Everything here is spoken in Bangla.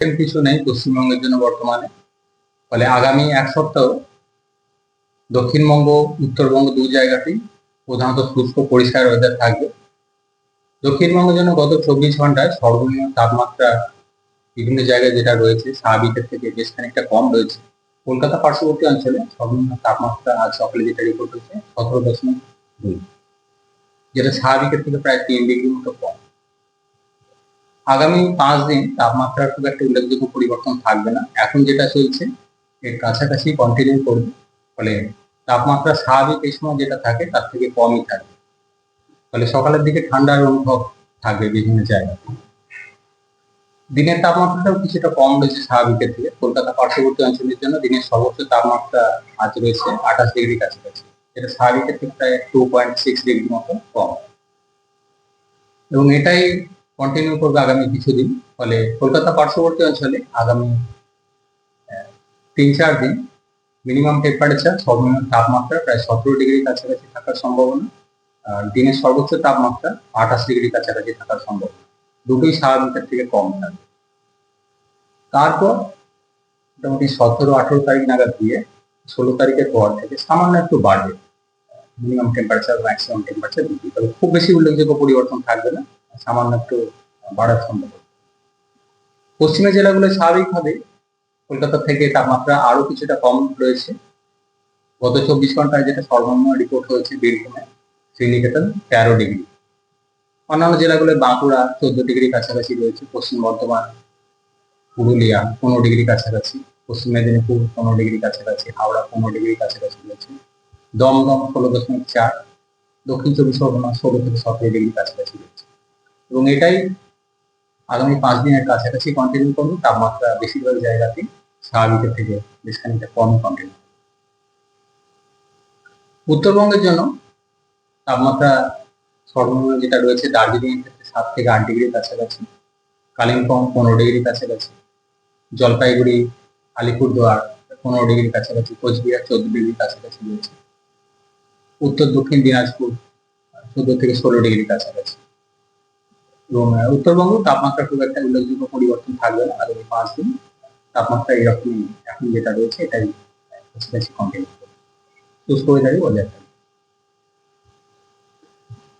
কিছু নেই পশ্চিমবঙ্গের জন্য বর্তমানে। ফলে আগামী এক সপ্তাহ দক্ষিণবঙ্গ, উত্তরবঙ্গ দু জায়গাতেই প্রধানত শুষ্ক পরিষ্কার ওয়েদার থাকবে। দক্ষিণবঙ্গের জন্য গত চব্বিশ ঘন্টায় সর্বনিম্ন তাপমাত্রা বিভিন্ন জায়গায় যেটা রয়েছে, স্বাভাবিকের থেকে বেশ খানিকটা কম রয়েছে। কলকাতা পার্শ্ববর্তী অঞ্চলে সর্বনিম্ন তাপমাত্রা আজ সকালে যেটা রিপোর্ট হয়েছে, সতেরো দশমিক দুই। যেটা স্বাভাবিকের থেকে প্রায় তিন ডিগ্রি মতো কম। আগামী পাঁচ দিন তাপমাত্রার খুব একটা উল্লেখযোগ্য পরিবর্তন থাকবে না। এখন যেটা চলছে, এর কাছাকাছি কন্টিনিউ করবে। ফলে তাপমাত্রা স্বাভাবিক এই সময় যেটা থাকে, তার থেকে কমই থাকবে। ফলে সকালের দিকে ঠান্ডার অনুভব থাকবে বিভিন্ন জায়গায়। দিনের তাপমাত্রাটাও কিছুটা কম রয়েছে স্বাভাবিকের থেকে কলকাতা পার্শ্ববর্তী অঞ্চলের জন্য দিনের সর্বোচ্চ তাপমাত্রা আজ রয়েছে আঠাশ ডিগ্রি কাছাকাছি। এটা স্বাভাবিকের থেকে প্রায় টু পয়েন্ট সিক্স ডিগ্রি মতো কম। এবং এটাই কন্টিনিউ করবে আগামী কিছুদিন। ফলে কলকাতা পার্শ্ববর্তী অঞ্চলে আগামী তিন চার দিন মিনিমাম টেম্পারেচার সর্বনিম্ন তাপমাত্রা, প্রায় সতেরো ডিগ্রি কাছাকাছি থাকার সম্ভাবনা। দিনের সর্বোচ্চ তাপমাত্রা আঠাশ ডিগ্রি কাছাকাছি থাকার সম্ভাবনা। দুটোই স্বাভাবিকের থেকে কম থাকবে তারপর মোটামুটি সতেরো, আঠেরো তারিখ নাগাদ দিয়ে ষোলো তারিখের পর থেকে সামান্য একটু বাড়বে। মিনিমাম টেম্পারেচার ম্যাক্সিমাম টেম্পারেচার দুটি তবে খুব বেশি উল্লেখযোগ্য পরিবর্তন থাকবে না। সামান্য একটু বাড়ার সম্ভাবনা। পশ্চিমের জেলাগুলো স্বাভাবিকভাবে কলকাতা থেকে তাপমাত্রা আরও কিছুটা কম রয়েছে। গত চব্বিশ ঘন্টায় যেটা সর্বনিম্ন রিপোর্ট হয়েছে বীরভূমে, শ্রীনিকেতন তেরো ডিগ্রি। অন্যান্য জেলাগুলো বাঁকুড়া চোদ্দ ডিগ্রি কাছাকাছি রয়েছে, পশ্চিম বর্ধমান, পুরুলিয়া পনেরো ডিগ্রি কাছাকাছি, পশ্চিম মেদিনীপুর পনেরো ডিগ্রি কাছাকাছি, হাওড়া পনেরো ডিগ্রি কাছাকাছি রয়েছে। দমদম ষোলো দশমিক চার, দক্ষিণ চব্বিশ পরগনা ষোলো থেকে সতেরো ডিগ্রি কাছাকাছি রয়েছে। এবং এটাই আগামী পাঁচ দিনের কাছাকাছি কন্টিনিউ করবে? তাপমাত্রা বেশিরভাগ জায়গাতেই স্বাভাবিকের থেকে বেশ খানিকটা কম কন্টিনিউ উত্তরবঙ্গের জন্য তাপমাত্রা সর্বনিম্ন যেটা রয়েছে দার্জিলিং ক্ষেত্রে সাত থেকে আট ডিগ্রির কাছাকাছি, কালিম্পং পনেরো ডিগ্রির কাছাকাছি, জলপাইগুড়ি, আলিপুরদুয়ার পনেরো ডিগ্রির কাছাকাছি, কোচবিহার চোদ্দ ডিগ্রির কাছাকাছি রয়েছে। উত্তর দক্ষিণ দিনাজপুর চোদ্দ থেকে ষোলো ডিগ্রির কাছাকাছি। এবং উত্তরবঙ্গ তাপমাত্রা খুব একটা উল্লেখযোগ্য পরিবর্তন থাকবে না আগামী পাঁচ দিন। তাপমাত্রা এরকমই এখন যেটা রয়েছে, এটাই কন্টিনিউ হয়ে শুষ্ক বলে